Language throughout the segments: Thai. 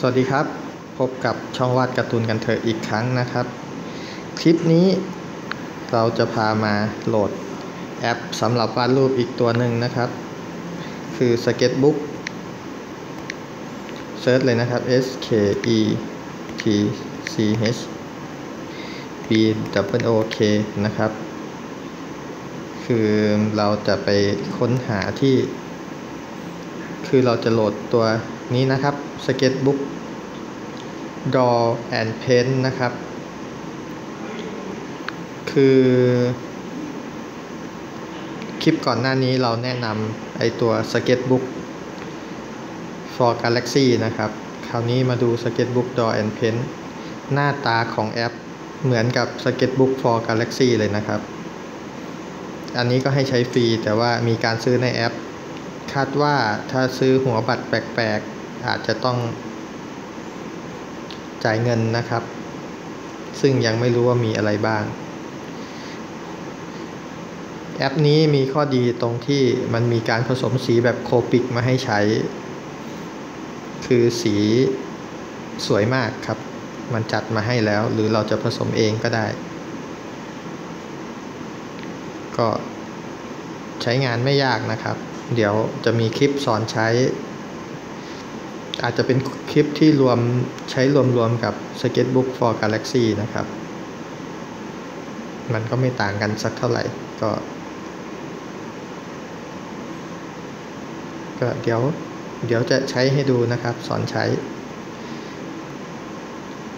สวัสดีครับ พบกับช่องวาดการ์ตูนกันเถอะอีกครั้งนะครับ คลิปนี้เราจะพามาโหลดแอปสำหรับวาดรูปอีกตัวหนึ่งนะครับ คือ Sketchbook เซิร์ชเลยนะครับ S K E T C H B W O K นะครับ คือเราจะไปค้นหาที่ คือเราจะโหลดตัวนี้นะครับ Sketchbook Draw and Paint นะครับ คือคลิปก่อนหน้านี้เราแนะนำไอตัว Sketchbook for Galaxy นะครับ คราวนี้มาดู Sketchbook Draw and Paint หน้าตาของแอปเหมือนกับ Sketchbook for Galaxy เลยนะครับ อันนี้ก็ให้ใช้ฟรีแต่ว่ามีการซื้อในแอปคาดว่าถ้าซื้อหัวบัตรแปลกๆ อาจจะต้องจ่ายเงินนะครับ ซึ่งยังไม่รู้ว่ามีอะไรบ้าง แอปนี้มีข้อดีตรงที่มันมีการผสมสีแบบโคปิกมาให้ใช้ คือสีสวยมากครับ มันจัดมาให้แล้ว หรือเราจะผสมเองก็ได้ ก็ใช้งานไม่ยากนะครับ เดี๋ยวจะมีคลิปสอนใช้ อาจจะเป็นคลิปที่รวมใช้รวมๆกับ Sketchbook for Galaxy นะครับ มันก็ไม่ต่างกันสักเท่าไหร่ก็ ก็เดี๋ยวเดี๋ยวจะใช้ให้ดูนะครับ สอนใช้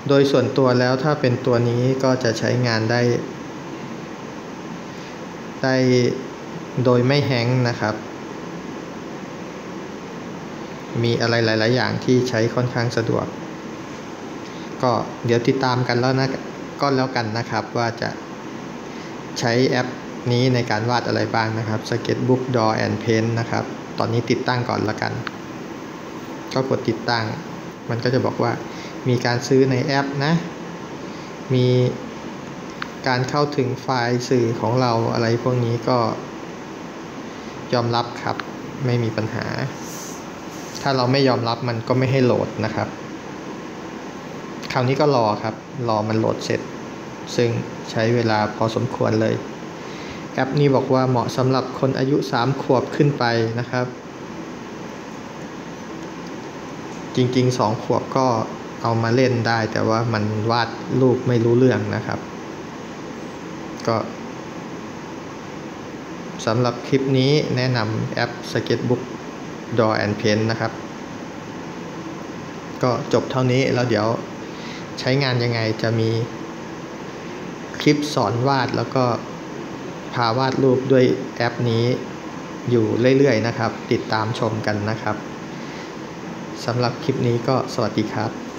โดยส่วนตัวแล้วถ้าเป็นตัวนี้ก็จะใช้งานได้ ได้โดยไม่แฮงนะครับ มีอะไรหลาย ๆ อย่างที่ใช้ค่อนข้างสะดวก ก็เดี๋ยวติดตามกันแล้วนะก็แล้วกันนะครับว่าจะใช้แอปนี้ในการวาดอะไรบ้างนะครับ Sketchbook Draw and Paint นะครับ ตอนนี้ติดตั้งก่อนละกัน ก็กดติดตั้ง มันก็จะบอกว่ามีการซื้อในแอปนะ มีการเข้าถึงไฟล์สื่อของเราอะไรพวกนี้ก็ยอมรับครับ ไม่มีปัญหา ถ้าเราไม่ยอมรับมันก็ไม่ให้โหลดนะครับ คราวนี้ก็รอครับ รอมันโหลดเสร็จ ซึ่งใช้เวลาพอสมควรเลย แอปนี้บอกว่าเหมาะสำหรับคนอายุ 3 ขวบขึ้นไปนะครับ จริงๆ 2 ขวบก็เอามาเล่นได้ แต่ว่ามันวาดรูปไม่รู้เรื่องนะครับ ก็สำหรับคลิปนี้แนะนำแอป Sketchbook Draw and Paint นะครับ ก็จบเท่านี้แล้วเดี๋ยวใช้งานยังไงจะมีคลิปสอนวาดแล้วก็พาวาดรูปด้วยแอปนี้อยู่เรื่อยๆนะครับ ติดตามชมกันนะครับสำหรับคลิปนี้ก็สวัสดีครับ